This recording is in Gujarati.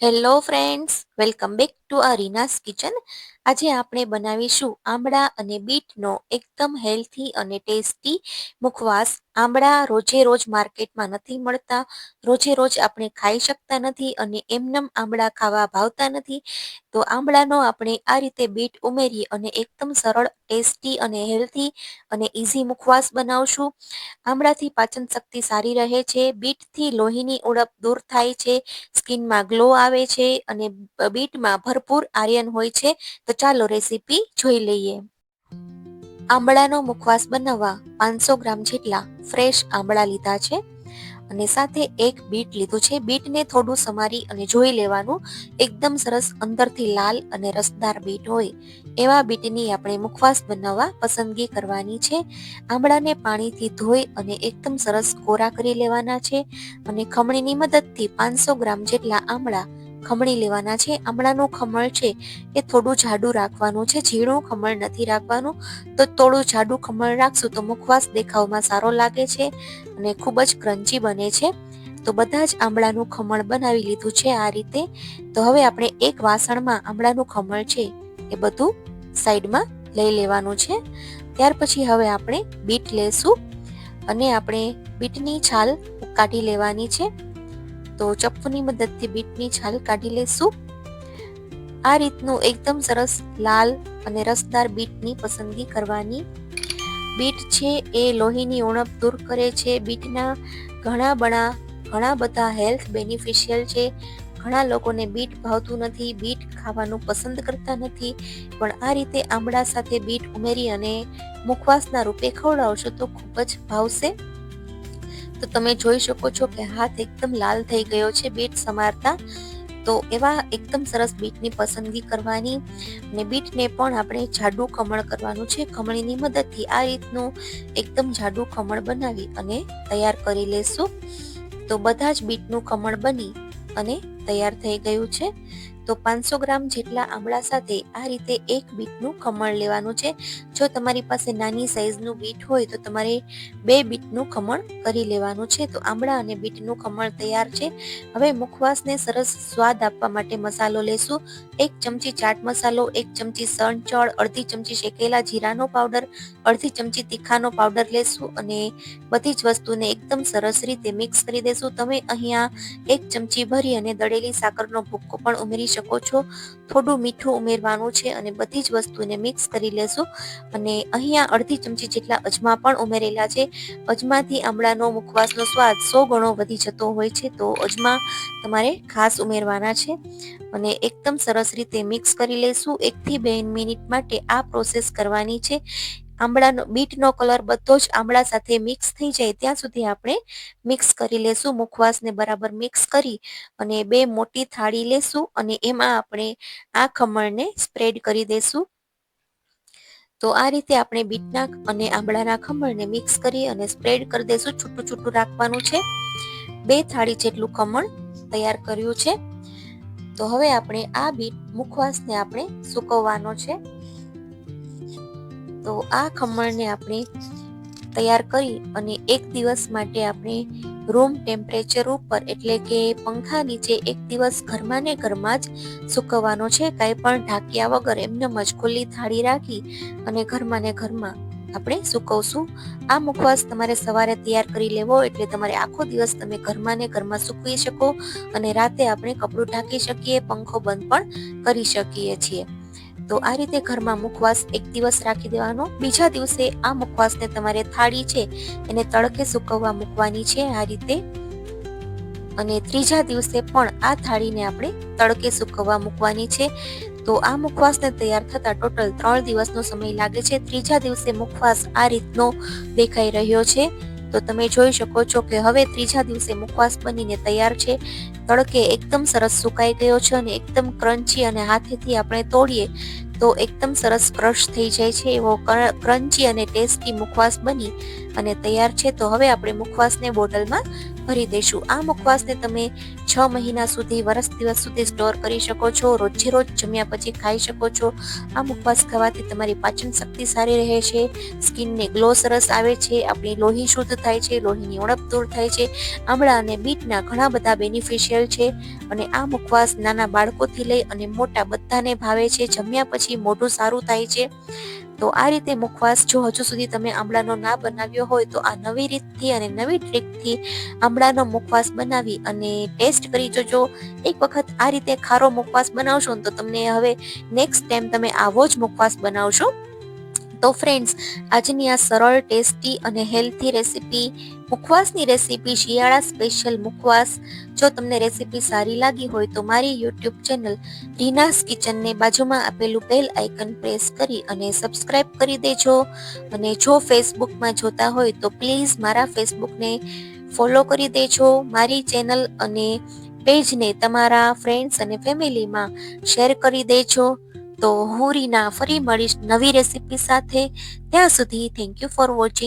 Hello friends welcome back to આ રીનાસ કિચન. આજે આપણે બનાવીશું આંબળા અને બીટનો એકદમ હેલ્થી અને ટેસ્ટી મુખવાસ. આંબળા રોજે રોજ માર્કેટમાં નથી મળતા, રોજે રોજ આપણે ખાઈ શકતા નથી અને એમનમ આંબળા ખાવા ભાવતા નથી. તો આંબળાનો આપણે આ રીતે બીટ ઉમેરી અને એકદમ સરળ, ટેસ્ટી અને હેલ્થી અને ઇઝી મુખવાસ બનાવશું. આંબળાથી પાચન શક્તિ સારી રહે છે, બીટથી લોહીની ઉણપ દૂર થાય છે, સ્કિનમાં ગ્લો આવે છે અને બીટમાં ભરપૂર આર્યન હોય છે, તો ચાલો રેસીપી જોઈ લઈએ. આંબળાનો મુખવાસ બનાવવા પાંચસો ગ્રામ જેટલા ફ્રેશ આંબળા લીધા છે અને સાથે એક બીટ લીધું છે. બીટને થોડું સમારી અને જોઈ લેવાનું. એકદમ સરસ અંદરથી લાલ અને રસદાર બીટ હોય. એવા બીટની આપણે મુખવાસ બનાવવા પસંદગી કરવાની છે. આંબળાને પાણીથી ધોઈ અને એકદમ સરસ કોરા કરી લેવાના છે અને ખમણીની મદદથી પાંચસો ગ્રામ જેટલા આંબળા ખમણી લેવાના છે. આમળાનું ખમણ છે એ થોડું જાડું રાખવાનું છે. ઝીણું ખમણ નથી રાખવાનું. તો થોડું જાડું ખમણ રાખશું તો મુખવાસ દેખાવમાં સારો લાગે છે અને ખૂબ જ ક્રન્ચી બને છે. તો બધા જ આંબળાનું ખમણ બનાવી લીધું છે આ રીતે. તો હવે આપણે એક વાસણમાં આંબળાનું ખમણ છે એ બધું સાઈડમાં લઈ લેવાનું છે. ત્યાર પછી હવે આપણે બીટ લેશું અને આપણે બીટની છાલ કાઢી લેવાની છે. તો ચપ્પુની મદદથી બીટની છાલ કાઢી લેશું. આ રીતનું એકદમ સરસ લાલ અને રસદાર બીટની પસંદગી કરવાની બીટ છે. એ લોહીની ઉણપ દૂર કરે છે. બીટના ઘણા બણા, ઘણા બધા હેલ્થ બેનિફિશિયલ છે. ઘણા લોકોને બીટ ભાવતું નથી, બીટ ખાવાનું પસંદ કરતા નથી. પણ આ રીતે આંબળા સાથે બીટ ઉમેરી અને મુખવાસના રૂપે ખવડાવશો તો ખૂબ જ ભાવશે. તો તમે જોઈ શકો છો કે હાથ એકદમ લાલ થઈ ગયો છે, બીટ સમારતા. તો એવા એકદમ સરસ બીટની પસંદગી કરવાની અને બીટને પણ આપણે જાડું ખમણ કરવાનું છે. ખમણીની મદદથી આ રીતનું એકદમ જાડું ખમણ બનાવી અને તૈયાર કરી લેશું. તો બધા જ બીટનું ખમણ બની અને તૈયાર થઈ ગયું છે. તો પાંચસો ગ્રામ જેટલા આમળા સાથે આ રીતે એક બીટનું ખમણ લેવાનું છે. જો તમારી પાસે નાની સાઈઝનું બીટ હોય તો તમારે બે બીટનું ખમણ કરી લેવાનું છે. તો આમળા અને બીટનું ખમણ તૈયાર છે. હવે મુખવાસને સરસ સ્વાદ આપવા માટે મસાલો લેશું. એક ચમચી ચાટ મસાલો, એક ચમચી સણચળ અડધી ચમચી શેકેલા જીરાનો પાવડર, અડધી ચમચી તીખાનો પાવડર લેશું અને બધી જ વસ્તુને એકદમ સરસ રીતે મિક્સ કરી દેશું. તમે અહીંયા એક ચમચી ભરી અને દળેલી સાકરનો ભૂક્કો પણ ઉમેરી શકો છો. થોડું મીઠું ઉમેરવાનું છે અને બધી જ વસ્તુને મિક્સ કરી લેશું. અને અહીંયા અડધી ચમચી જેટલા અજમા પણ ઉમેરેલા છે. અજમાથી આમળાનો મુખવાસનો સ્વાદ સો ગણો વધી જતો હોય છે, તો અજમા તમારે ખાસ ઉમેરવાના છે. અને એકદમ સરસ રીતે મિક્સ કરી લઈશું એકથી બે મિનિટ માટે આ પ્રોસેસ કરવાની છે. આંબળાનો બીટનો કલર બધો જ આંબળા સાથે મિક્સ થઈ જાય ત્યાં સુધી આપણે મિક્સ કરી લેશું, મુખવાસને બરાબર મિક્સ કરી અને બે મોટી થાળી લેશું અને એમાં આપણે આ ખમણને સ્પ્રેડ કરી દેશું. તો આ રીતે આપણે બીટના અને આંબળાના ખમણને મિક્સ કરી અને સ્પ્રેડ કરી દેશું. છૂટું છૂટું રાખવાનું છે. બે થાળી જેટલું ખમણ તૈયાર કર્યું છે. તો હવે આપણે આ બીટ મુખવાસને આપણે સૂકવવાનો છે. તો આ ખમણને આપણે તૈયાર કરી અને એક દિવસ માટે આપણે રૂમ ટેમ્પરેચર ઉપર, એટલે કે પંખા નીચે એક દિવસ ઘરમાં ને ઘરમાં જ સૂકવવાનો છે, કાંઈ પણ ઢાંક્યા વગર એમને ખુલ્લી થાળી રાખી અને ઘરમાં ને ઘરમાં આપણે સૂકવશું. આ મુખવાસ તમારે સવારે તૈયાર કરી લેવો, એટલે તમારે આખો દિવસ તમે ઘરમાં ને ઘરમાં સૂકવી શકો અને રાતે આપણે કપડું ઢાંકી શકીએ, પંખો બંધ પણ કરી શકીએ છીએ. તો આ રીતે ઘરમાં મુખવાસ એક દિવસ રાખી દેવાનો. બીજા દિવસે આ મુખવાસને તમારે થાળી છે એને તડકે સુકવવા મૂકવાની છે આ રીતે. અને ત્રીજા દિવસે પણ આ થાળીને આપણે તડકે સુકવવા મૂકવાની છે. તો આ મુખવાસને તૈયાર થતા ટોટલ ત્રણ દિવસનો સમય લાગે છે. ત્રીજા દિવસે મુખવાસ આ રીતનો દેખાઈ રહ્યો છે. તો તમે જોઈ શકો છો કે હવે ત્રીજા દિવસે મુખવાસ બનીને તૈયાર છે. તડકે એકદમ સરસ સુકાઈ ગયો છે અને એકદમ ક્રન્ચી અને હાથેથી આપણે તોડીએ તો એકદમ સરસ ક્રશ થઈ જાય છે. એવો ક્રન્ચી અને ટેસ્ટી મુખવાસ બની અને તૈયાર છે. તો હવે આપણે મુખવાસને બોટલમાં ભરી દઈશું. આ મુખવાસને તમે છ મહિના સુધી, વરસ દિવસ સુધી સ્ટોર કરી શકો છો. રોજે રોજ જમ્યા પછી ખાઈ શકો છો. આ મુખવાસ ખાવાથી તમારી પાચન શક્તિ સારી રહે છે. સ્કિનને ગ્લો સરસ આવે છે. આપણી લોહી શુદ્ધ થાય છે. લોહીની ઉણપ દૂર થાય છે. આમળા અને બીટના ઘણા બધા બેનિફિશિયલ છે. અને આ મુખવાસ નાના બાળકોથી લઈ અને મોટા બધાને ભાવે છે. જમ્યા પછી મોઢું સારું થાય છે. તો આ રીતે મુખવાસ જો હજુ સુધી તમે આમળાનો ના બનાવ્યો હોય તો આ નવી રીતથી અને નવી ટ્રીકથી આમળાનો મુખવાસ બનાવી અને ટેસ્ટ કરી જોજો. એક વખત આ રીતે ખારો મુખવાસ બનાવશો તો તમને હવે નેક્સ્ટ ટાઈમ તમે આવો જ મુખવાસ બનાવશો. તો ફ્રેન્ડ્સ આજની આ સરળ ટેસ્ટી અને હેલ્ધી રેસીપી મુખવાસની રેસીપી શિયાળા સ્પેશિયલ મુખવાસ. જો તમને રેસીપી સારી લાગી હોય તો મારી યુટ્યુબ ચેનલ રીનાસ કિચનને બાજુમાં આપેલું બેલ આઇકન પ્રેસ કરી અને સબસ્ક્રાઇબ કરી દેજો. અને જો ફેસબુકમાં જોતા હોય તો પ્લીઝ મારા ફેસબુકને ફોલો કરી દેજો. મારી ચેનલ અને પેજને તમારા ફ્રેન્ડ્સ અને ફેમિલીમાં શેર કરી દેજો. તો હું રીના ફરી મળીશ નવી રેસીપી સાથે. ત્યાં સુધી થેન્ક યુ ફોર વોચિંગ